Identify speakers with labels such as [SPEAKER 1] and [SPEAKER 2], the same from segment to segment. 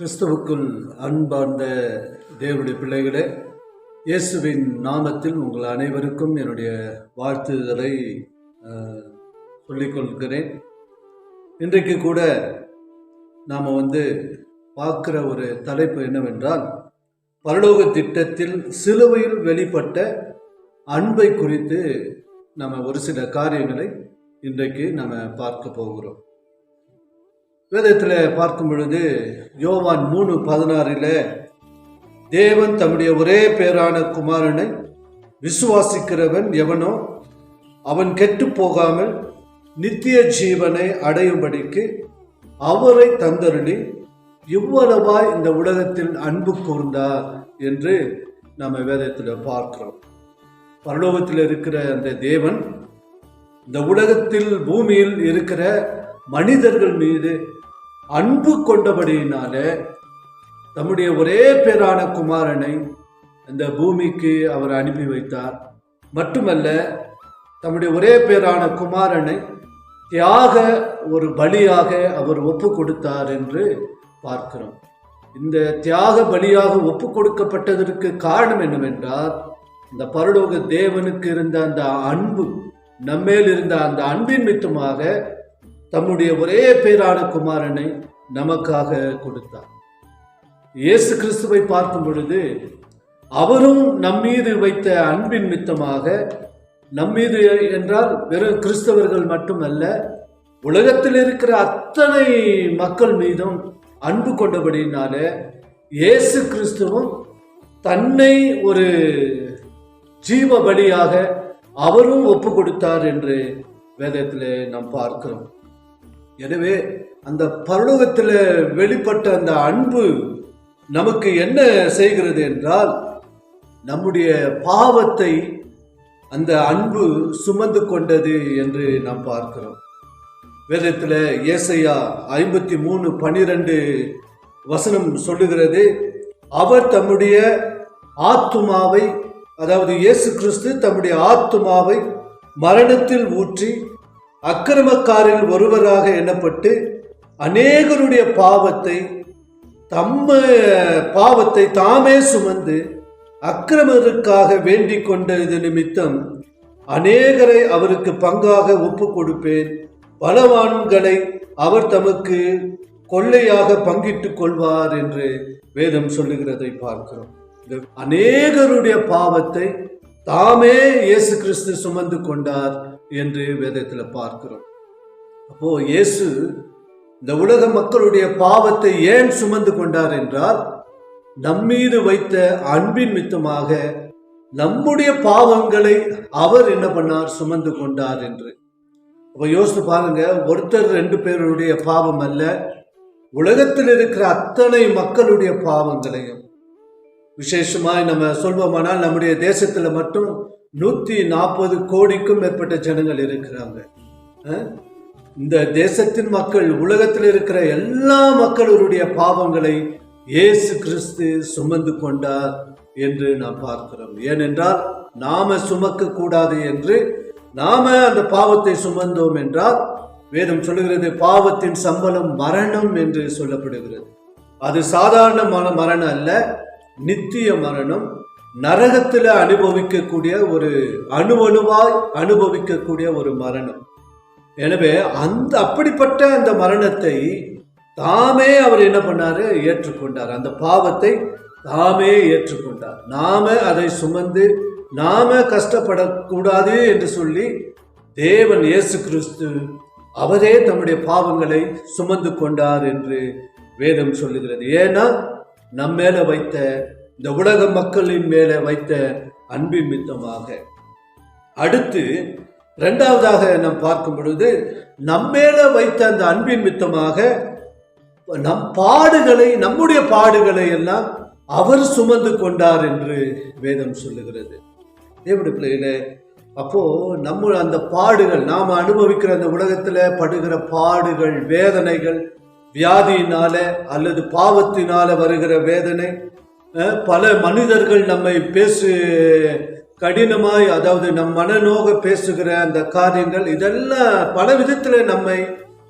[SPEAKER 1] கிறிஸ்துவுக்குள் அன்பார்ந்த தேவனுடைய பிள்ளைகளே இயேசுவின் நாமத்தில் உங்கள் அனைவருக்கும் என்னுடைய வாழ்த்துதலை சொல்லிக்கொள்கிறேன். சொல்லிக் கொள்கிறேன் இன்றைக்கு கூட நாம் வந்து பார்க்குற ஒரு தலைப்பு என்னவென்றால் பரலோக திட்டத்தில் சிலுவையில் வெளிப்பட்ட அன்பை குறித்து நம்ம ஒரு சில காரியங்களை இன்றைக்கு நம்ம பார்க்க போகிறோம். வேதத்தில் பார்க்கும் பொழுது யோவான் மூணு பதினாறில் தேவன் தம்முடைய ஒரே பேரான குமாரனை விசுவாசிக்கிறவன் எவனோ அவன் கெட்டு போகாமல் நித்திய ஜீவனை அடையும்படிக்கு அவரை தந்தருளி இவ்வளவாய் இந்த உலகத்தில் அன்பு கூர்ந்தார் என்று நம்ம வேதத்தில் பார்க்கிறோம். பரலோகத்தில் இருக்கிற அந்த தேவன் இந்த உலகத்தில் பூமியில் இருக்கிற மனிதர்கள் மீது அன்பு கொண்டபடியினால தம்முடைய ஒரே பேரான குமாரனை அந்த பூமிக்கு அவர் அனுப்பி வைத்தார். மட்டுமல்ல தம்முடைய ஒரே பேரான குமாரனை தியாக ஒரு பலியாக அவர் ஒப்பு கொடுத்தார் என்று பார்க்கிறோம். இந்த தியாக பலியாக ஒப்பு கொடுக்கப்பட்டதற்கு காரணம் என்னவென்றால் இந்த பரலோக தேவனுக்கு இருந்த அந்த அன்பு நம்மேல் இருந்த அந்த அன்பின் மித்தமாக தம்முடைய ஒரே பேரான குமாரனை நமக்காக கொடுத்தார். இயேசு கிறிஸ்துவை பார்க்கும் பொழுது அவரும் நம்மீது வைத்த அன்பின் மித்தமாக நம்மீது என்றால் வெறும் கிறிஸ்தவர்கள் மட்டுமல்ல உலகத்தில் இருக்கிற அத்தனை மக்கள் மீதும் அன்பு கொண்டபடினால இயேசு கிறிஸ்துவும் தன்னை ஒரு ஜீவ பலியாக அவரும் ஒப்பு கொடுத்தார் என்று வேதத்தில் நாம் பார்க்கிறோம். எனவே அந்த பரலோகத்தில் வெளிப்பட்ட அந்த அன்பு நமக்கு என்ன செய்கிறது என்றால் நம்முடைய பாவத்தை அந்த அன்பு சுமந்து கொண்டது என்று நாம் பார்க்கிறோம். வேதத்தில் ஏசையா ஐம்பத்தி மூணு பனிரெண்டு வசனம் சொல்லுகிறது அவர் தம்முடைய ஆத்துமாவை அதாவது இயேசு கிறிஸ்து தம்முடைய ஆத்துமாவை மரணத்தில் ஊற்றி அக்கிரமக்காரில் ஒருவராக எண்ணப்பட்டு அநேகருடைய பாவத்தை தம்ம பாவத்தை தாமே சுமந்து அக்கிரமருக்காக வேண்டிக் கொண்டது நிமித்தம் அநேகரை அவருக்கு பங்காக ஒப்பு கொடுப்பேன். பலவான்களை அவர் தமக்கு கொள்ளையாக பங்கிட்டுக் கொள்வார் என்று வேதம் சொல்லுகிறதை பார்க்கிறோம். அநேகருடைய பாவத்தை தாமே இயேசு கிறிஸ்து சுமந்து கொண்டார். என்று வேதத்தில் பார்க்கிறோம். அப்போ இயேசு இந்த உலக மக்களுடைய பாவத்தை ஏன் சுமந்து கொண்டார் என்றால் நம்மீது வைத்த அன்பின் மித்தமாக நம்முடைய பாவங்களை அவர் என்ன பண்ணார்? சுமந்து கொண்டார் என்று. அப்போ யோசித்து பாருங்க ஒருத்தர் ரெண்டு பேருடைய பாவம் அல்ல உலகத்தில் இருக்கிற அத்தனை மக்களுடைய பாவங்களையும். விசேஷமாய் நம்ம சொல்வோமானால் நம்முடைய தேசத்தில் மட்டும் நூற்றி நாற்பது கோடிக்கும் மேற்பட்ட ஜனங்கள் இருக்கிறாங்க. இந்த தேசத்தின் மக்கள் உலகத்தில் இருக்கிற எல்லா மக்களுடைய பாவங்களை இயேசு கிறிஸ்து சுமந்து கொண்டார் என்று நாம் பார்க்கிறோம். ஏனென்றால் நாம சுமக்க கூடாது என்று நாம அந்த பாவத்தை சுமந்தோம் என்றால் வேதம் சொல்லுகிறது பாவத்தின் சம்பளம் மரணம் என்று சொல்லப்படுகிறது. அது சாதாரணமான மரணம் அல்ல நித்திய மரணம். நரகத்தில் அனுபவிக்கக்கூடிய ஒரு அணுவணுவாய் அனுபவிக்கக்கூடிய ஒரு மரணம். எனவே அந்த அப்படிப்பட்ட அந்த மரணத்தை தாமே அவர் என்ன பண்ணார்? ஏற்றுக்கொண்டார். அந்த பாவத்தை தாமே ஏற்றுக்கொண்டார். நாம அதை சுமந்து நாம கஷ்டப்படக்கூடாது என்று சொல்லி தேவன் இயேசு கிறிஸ்து அவரே தம்முடைய பாவங்களை சுமந்து கொண்டார் என்று வேதம் சொல்லுகிறது. ஏன்னா நம்ம மேல வைத்த இந்த உலக மக்களின் மேலே வைத்த அன்பின் மித்தமாக. அடுத்து இரண்டாவதாக நாம் பார்க்கும் பொழுது நம்மேல வைத்த அந்த அன்பின் மித்தமாக நம் பாடுகளை நம்முடைய பாடுகளை எல்லாம் அவர் சுமந்து கொண்டார் என்று வேதம் சொல்லுகிறது. எப்படி பிள்ளைகளே அப்போ நம்ம அந்த பாடுகள் நாம் அனுபவிக்கிற அந்த உலகத்தில் படுகிற பாடுகள் வேதனைகள் வியாதியினால அல்லது பாவத்தினால வருகிற வேதனை பல மனிதர்கள் நம்மை பேசு கடினமாய் அதாவது நம் மனநோக பேசுகிற அந்த காரியங்கள் இதெல்லாம் பல விதத்தில் நம்மை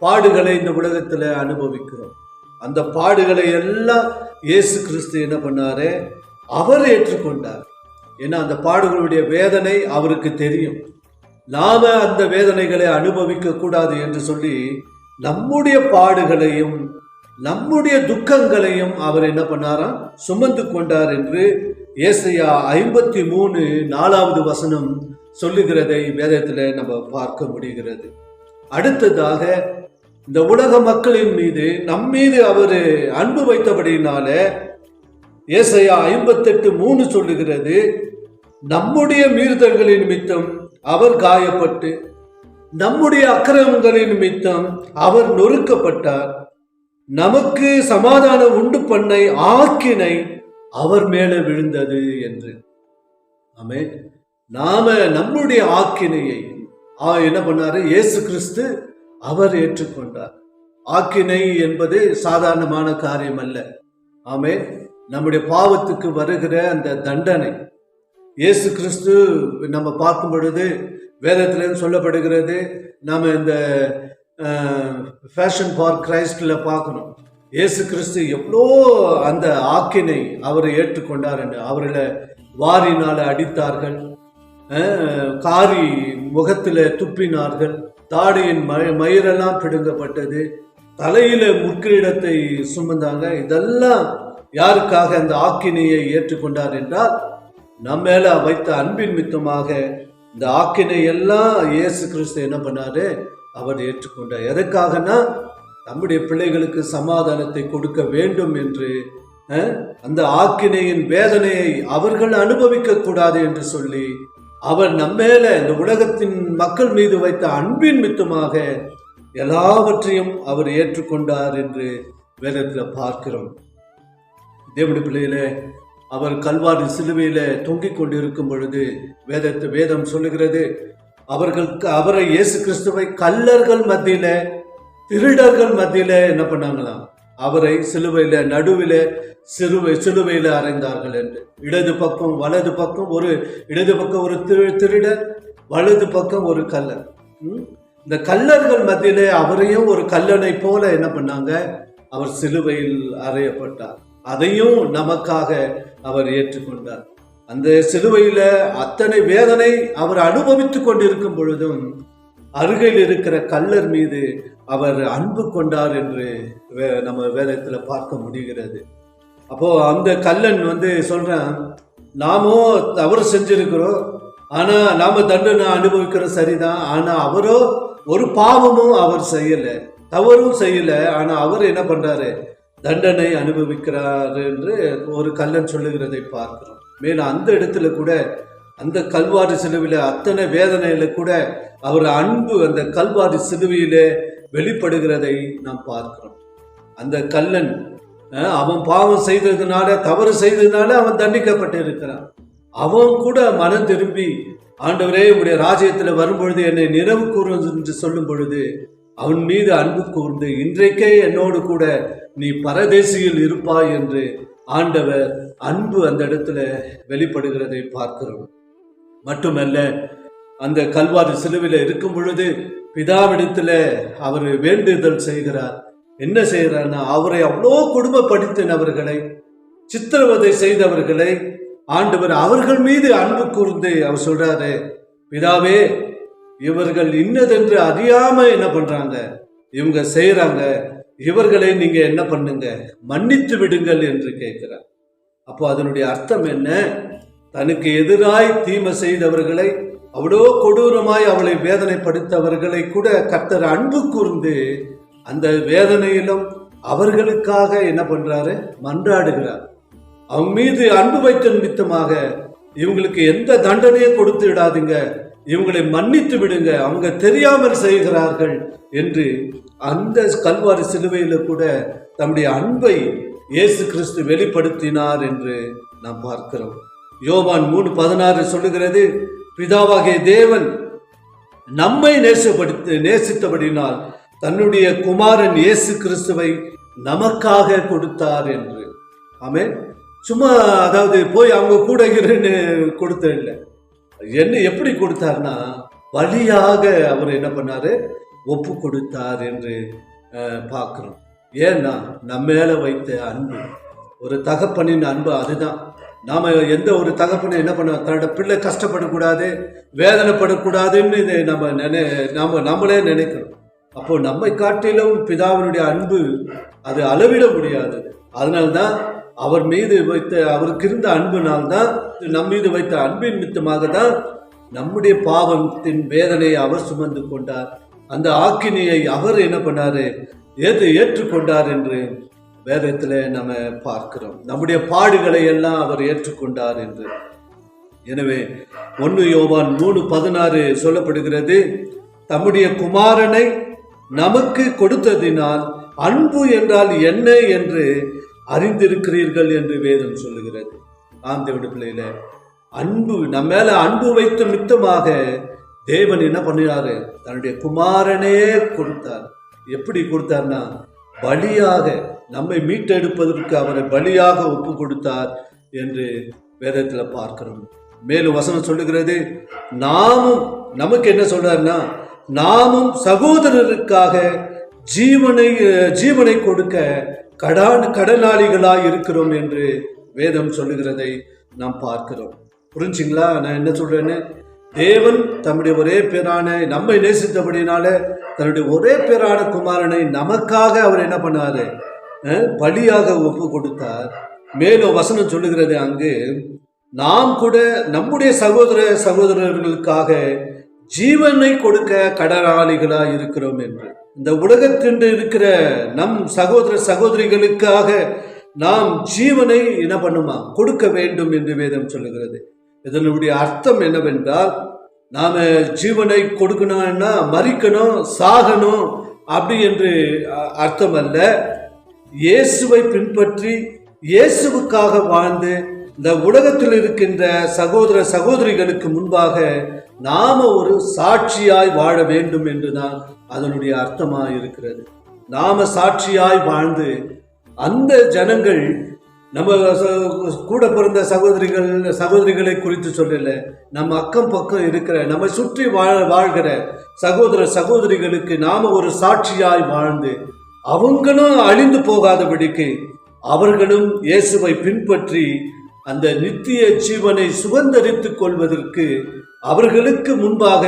[SPEAKER 1] பாடுகளை இந்த உலகத்தில் அனுபவிக்கிறோம். அந்த பாடுகளை எல்லாம் இயேசு கிறிஸ்து என்ன பண்ணாரு? அவர் ஏற்றுக்கொண்டார். ஏன்னா அந்த பாடுகளுடைய வேதனை அவருக்கு தெரியும். நாம அந்த வேதனைகளை அனுபவிக்க கூடாது என்று சொல்லி நம்முடைய பாடுகளையும் நம்முடைய துக்கங்களையும் அவர் என்ன பண்ணாராம்? சுமந்து கொண்டார் என்று ஏசையா ஐம்பத்தி மூணு நாலாவது வசனம் சொல்லுகிறதை வேதத்தில் நம்ம பார்க்க முடிகிறது. அடுத்ததாக இந்த உலக மக்களின் மீது நம் மீது அவர் அன்பு வைத்தபடியினால ஏசையா ஐம்பத்தெட்டு மூணு சொல்லுகிறது நம்முடைய மீறுதல்களின் நிமித்தம் அவர் காயப்பட்டு நம்முடைய அக்கிரமங்களின் நிமித்தம் அவர் நொறுக்கப்பட்டார். நமக்கு சமாதானம் உண்டு பண்ணை ஆக்கினை அவர் மேலே விழுந்தது என்று. ஆமே நாம நம்முடைய ஆக்கினையை ஆ, என்ன பண்ணாரு? இயேசு கிறிஸ்து அவர் ஏற்றுக்கொண்டார். ஆக்கினை என்பது சாதாரணமான காரியம் அல்ல ஆமே நம்முடைய பாவத்துக்கு வருகிற அந்த தண்டனை. இயேசு கிறிஸ்து நம்ம பார்க்கும் பொழுது வேதத்திலும் சொல்லப்படுகிறது நாம் இந்த ஃபேஷன் ஃபார் கிரைஸ்டில் பார்க்கணும். இயேசு கிறிஸ்து எவ்வளோ அந்த ஆக்கினை அவர் ஏற்றுக்கொண்டார் என்று அவர்களை வாரினால் அடித்தார்கள். காரி முகத்தில் துப்பினார்கள். தாடியின் மய மயிரெல்லாம் பிடுங்கப்பட்டது. தலையில் முக்கிரிடத்தை சுமந்தாங்க. இதெல்லாம் யாருக்காக அந்த ஆக்கினையை ஏற்றுக்கொண்டார் என்றால் நம்ம மேலே வைத்த அன்பின் மித்தமாக இந்த ஆக்கினை எல்லாம் இயேசு கிறிஸ்து என்ன பண்ணாரு? அவர் ஏற்றுக்கொண்டார் எதற்காகனா நம்முடைய பிள்ளைகளுக்கு சமாதானத்தை கொடுக்க வேண்டும் என்று அந்த ஆக்கினையின் வேதனையை அவர்கள் அனுபவிக்க கூடாது என்று சொல்லி அவர் நம்மேல இந்த உலகத்தின் மக்கள் மீது வைத்த அன்பின் மித்தமாக எல்லாவற்றையும் அவர் ஏற்றுக்கொண்டார் என்று வேதத்தில் பார்க்கிறோம். தேவடி பிள்ளையிலே அவர் கல்வாரி சிலுவையில தொங்கிக் கொண்டிருக்கும் பொழுது வேதத்தை வேதம் சொல்லுகிறது அவர்களுக்கு அவரை இயேசு கிறிஸ்துவை கல்லர்கள் மத்தியில திருடர்கள் மத்தியில என்ன பண்ணாங்களாம்? அவரை சிலுவையில நடுவில் சிலுவை சிலுவையில அறைந்தார்கள் என்று. இடது பக்கம் வலது பக்கம் ஒரு இடது பக்கம் ஒரு திரு திருடர் வலது பக்கம் ஒரு கல்லர். ம்? இந்த கல்லர்கள் மத்தியில் அவரையும் ஒரு கல்லனை போல என்ன பண்ணாங்க? அவர் சிலுவையில் அறையப்பட்டார். அதையும் நமக்காக அவர் ஏற்றுக்கொண்டார். அந்த சிலுவையில் அத்தனை வேதனை அவர் அனுபவித்து கொண்டிருக்கும் பொழுதும் அருகில் இருக்கிற கல்லர் மீது அவர் அன்பு கொண்டார் என்று வே- நம்ம வேதத்தில் பார்க்க முடிகிறது. அப்போ அந்த கல்லன் வந்து சொல்றான் நாமோ தவறு செஞ்சிருக்கிறோம். ஆனா நாம தண்டனை அனுபவிக்கிறோம் சரிதான். ஆனா அவரோ ஒரு பாவமும் அவர் செய்யலை. தவறும் செய்யலை. ஆனா அவர் என்ன பண்றாரு? தண்டனை அனுபவிக்கிறார் என்று ஒரு கல்லன் சொல்லுகிறதை பார்க்கிறோம். மேலும் அந்த இடத்துல கூட அந்த கல்வாரி சிலுவையில் அத்தனை வேதனையில் கூட அவர் அன்பு அந்த கல்வாரி சிலுவையில் வெளிப்படுகிறதை நாம் பார்க்கிறோம். அந்த கல்லன் அவன் பாவம் செய்ததுனால தவறு செய்ததுனால அவன் தண்டிக்கப்பட்டு இருக்கிறான் அவன் கூட மனம் திரும்பி ஆண்டவரே உடைய ராஜ்யத்தில் வரும்பொழுது என்னை நினைவு கூறுவது என்று சொல்லும் பொழுது அவன் மீது அன்பு கூர்ந்து இன்றைக்கே என்னோடு கூட நீ பரதேசியில் இருப்பாய் என்று ஆண்டவர் அன்பு அந்த இடத்துல வெளிப்படுகிறதை பார்க்கிறோம். மட்டுமல்ல அந்த கல்வாரி சிலுவையில் இருக்கும் பொழுது பிதாவிடத்துல அவர் வேண்டுதல் செய்கிறார். என்ன செய்கிறார்னா அவரை அவ்வளோ கொடுமைப்படுத்தினவர்களை சித்திரவதை செய்தவர்களை ஆண்டவர் அவர்கள் மீது அன்பு கூர்ந்து அவர் சொல்றாரு பிதாவே இவர்கள் இன்னதென்று அறியாம என்ன பண்றாங்க? இவங்க செய்யறாங்க இவர்களை நீங்க என்ன பண்ணுங்க? மன்னித்து விடுங்கள் என்று கேட்கிறார். அப்போ அதனுடைய அர்த்தம் என்ன? தனக்கு எதிராய் தீமை செய்தவர்களை அவ்வளோ கொடூரமாய் அவளை வேதனைப்படுத்தவர்களை கூட கர்த்தர் அன்பு கூர்ந்து அந்த வேதனையிலும் அவர்களுக்காக என்ன பண்றாரு? மன்றாடுகிறார். அவங்க மீது அன்பு வைத்த நிமித்தமாக இவங்களுக்கு எந்த தண்டனையும் கொடுத்து விடாதீங்க. இவங்களை மன்னித்து விடுங்க. அவங்க தெரியாமல் செய்கிறார்கள் என்று அந்த கல்வாரி சிலுவையில் கூட தம்முடைய அன்பை இயேசு கிறிஸ்து வெளிப்படுத்தினார் என்று நாம் பார்க்கிறோம். யோவான் மூணு பதினாறு சொல்லுகிறது பிதாவாகிய தேவன் நம்மை நேசப்படுத்தி நேசித்தபடினால் தன்னுடைய குமாரன் இயேசு கிறிஸ்துவை நமக்காக கொடுத்தார் என்று. ஆமே சும்மா அதாவது போய் அவங்க கூட இருன்னு கொடுத்த இல்லை என்ன எப்படி கொடுத்தார்னா வழியாக அவர் என்ன பண்ணாரு? ஒப்பு கொடுத்தார் என்று பார்க்குறோம். ஏன்னா நம்ம மேலே வைத்த அன்பு ஒரு தகப்பனின் அன்பு அதுதான். நாம் எந்த ஒரு தகப்பனை என்ன பண்ணுவோம்? தன்னோட பிள்ளை கஷ்டப்படக்கூடாது வேதனைப்படக்கூடாதுன்னு இதை நம்ம நினை நம்ம நம்மளே நினைக்கிறோம். அப்போது நம்மை காட்டிலும் பிதாவினுடைய அன்பு அது அளவிட முடியாது. அதனால்தான் அவர் மீது வைத்த அவருக்கு இருந்த அன்புனால்தான் நம் மீது வைத்த அன்பின் மித்தமாக தான் நம்முடைய பாவத்தின் வேதனையை அவர் சுமந்து கொண்டார். அந்த ஆக்கினியை அவர் என்ன பண்ணாரு? ஏது ஏற்றுக்கொண்டார் என்று வேதத்தில் நம்ம பார்க்கிறோம். நம்முடைய பாடுகளை எல்லாம் அவர் ஏற்றுக்கொண்டார் என்று. எனவே ஒன்று யோவான் மூணு பதினாறு சொல்லப்படுகிறது தம்முடைய குமாரனை நமக்கு கொடுத்ததினால் அன்பு என்றால் என்ன என்று அறிந்திருக்கிறீர்கள் என்று வேதம் சொல்லுகிறது. ஆம் தேவனுடைய பிள்ளையில அன்பு நம்ம மேல அன்பு வைத்த மித்தமாக தேவன் என்ன பண்ணினாரு தன்னுடைய குமாரனே கொடுத்தார். எப்படி கொடுத்தார்னா பலியாக நம்மை மீட்டெடுப்பதற்கு அவரை பலியாக ஒப்பு கொடுத்தார் என்று வேதத்தில் பார்க்கிறோம். மேலும் வசனம் சொல்லுகிறது நாமும் நமக்கு என்ன சொல்றாருன்னா நாமும் சகோதரருக்காக ஜீவனை ஜீவனை கொடுக்க கடான் கடனாளிகளாக இருக்கிறோம் என்று வேதம் சொல்லுகிறதை நாம் பார்க்கிறோம். புரிஞ்சுங்களா? நான் என்ன சொல்றேன்னு? தேவன் தம்முடைய ஒரே பேரான நம்மை நேசித்தபடினாலே தன்னுடைய ஒரே பேரான குமாரனை நமக்காக அவர் என்ன பண்ணாரு பலியாக ஒப்பு கொடுத்தார். மேலும் வசனம் சொல்லுகிறது அங்கு நாம் கூட நம்முடைய சகோதர சகோதரர்களுக்காக ஜீவனை கொடுக்க கடனாளிகளாக இருக்கிறோம் என்று. இந்த உலகத்தின்று இருக்கிற நம் சகோதர சகோதரிகளுக்காக நாம் ஜீவனை என்ன பண்ணுமா கொடுக்க வேண்டும் என்று வேதம் சொல்லுகிறது. இதனுடைய அர்த்தம் என்னவென்றால் நாம ஜீவனை கொடுக்கணும்னா மறிக்கணும் சாகணும் அப்படி என்று அ- அர்த்தம் அல்ல இயேசுவை பின்பற்றி இயேசுவுக்காக வாழ்ந்து இந்த உலகத்தில் இருக்கின்ற சகோதர சகோதரிகளுக்கு முன்பாக நாம ஒரு சாட்சியாய் வாழ வேண்டும் என்றுதான் அதனுடைய அர்த்தமாக இருக்கிறது நாம சாட்சியாய் வாழ்ந்து அந்த ஜனங்கள் நம்ம கூட பிறந்த சகோதரிகள் சகோதரிகளை குறித்து சொல்லல. நம்ம அக்கம் பக்கம் இருக்கிற நம்மை சுற்றி வாழ வாழ்கிற சகோதர சகோதரிகளுக்கு நாம் ஒரு சாட்சியாய் வாழ்ந்து அவங்களும் அழிந்து போகாதபடிக்கு அவர்களும் இயேசுவை பின்பற்றி அந்த நித்திய ஜீவனை சுதந்தரித்துக் கொள்வதற்கு அவர்களுக்கு முன்பாக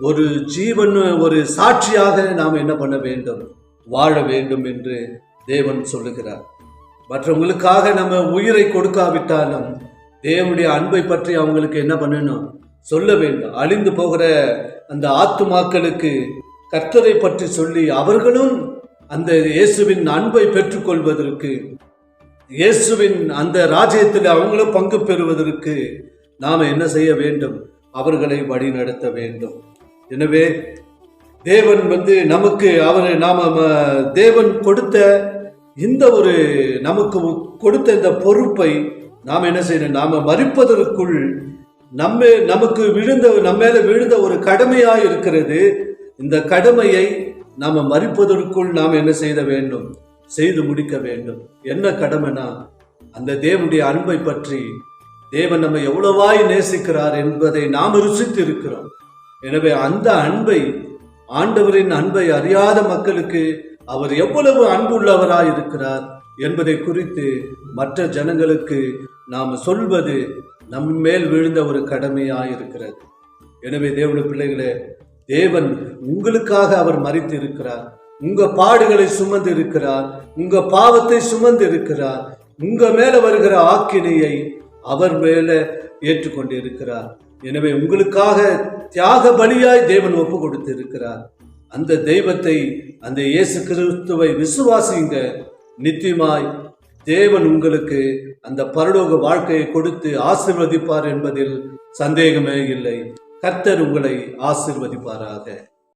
[SPEAKER 1] ஒரு ஜீவன் ஒரு சாட்சியாக நாம் என்ன பண்ண வேண்டும்? வாழ வேண்டும் என்று தேவன் சொல்லுகிறார். மற்றவங்களுக்காக நம்ம உயிரை கொடுக்காவிட்டாலும் தேவனுடைய அன்பை பற்றி அவங்களுக்கு என்ன பண்ணணும்? சொல்ல வேண்டும். அழிந்து போகிற அந்த ஆத்துமாக்களுக்கு கர்த்தரை பற்றி சொல்லி அவர்களும் அந்த இயேசுவின் அன்பை பெற்றுக்கொள்வதற்கு இயேசுவின் அந்த ராஜ்யத்தில் அவங்களும் பங்கு பெறுவதற்கு நாம் என்ன செய்ய வேண்டும்? அவர்களை வழி நடத்த வேண்டும். எனவே தேவன் வந்து நமக்கு அவர் நாம் தேவன் கொடுத்த இந்த ஒரு நமக்கு கொடுத்த இந்த பொறுப்பை நாம் என்ன செய்யணும்? நாம் மறிப்பதற்குள் நம்ம நமக்கு விழுந்த நம்ம மேலே விழுந்த ஒரு கடமையாக இருக்கிறது. இந்த கடமையை நாம் மறிப்பதற்குள் நாம் என்ன செய்த வேண்டும்? செய்து முடிக்க வேண்டும். என்ன கடமைனா அந்த தேவனுடைய அன்பை பற்றி தேவன் நம்ம எவ்வளவாய் நேசிக்கிறார் என்பதை நாம் ருசித்து இருக்கிறோம் எனவே அந்த அன்பை ஆண்டவரின் அன்பை அறியாத மக்களுக்கு அவர் எவ்வளவு அன்புள்ளவராய் இருக்கிறார் என்பதை குறித்து மற்ற ஜனங்களுக்கு நாம் சொல்வது நம் மேல் விழுந்த ஒரு கடமையாய் இருக்கிறது. எனவே தேவன பிள்ளைகளே தேவன் உங்களுக்காக அவர் மறித்து இருக்கிறார் உங்க பாடுகளை சுமந்து இருக்கிறார். உங்க பாவத்தை சுமந்து இருக்கிறார். உங்க மேல வருகிற ஆக்கினையை அவர் மேல ஏற்றுக்கொண்டு இருக்கிறார் எனவே உங்களுக்காக தியாக பலியாய் தேவன் ஒப்பு கொடுத்து இருக்கிறார் அந்த தெய்வத்தை அந்த இயேசு கிறிஸ்துவை விசுவாசிங்க. நித்தியமாய் தேவன் உங்களுக்கு அந்த பரலோக வாழ்க்கையை கொடுத்து ஆசிர்வதிப்பார் என்பதில் சந்தேகமே இல்லை. கர்த்தர் உங்களை ஆசீர்வதிப்பாராக.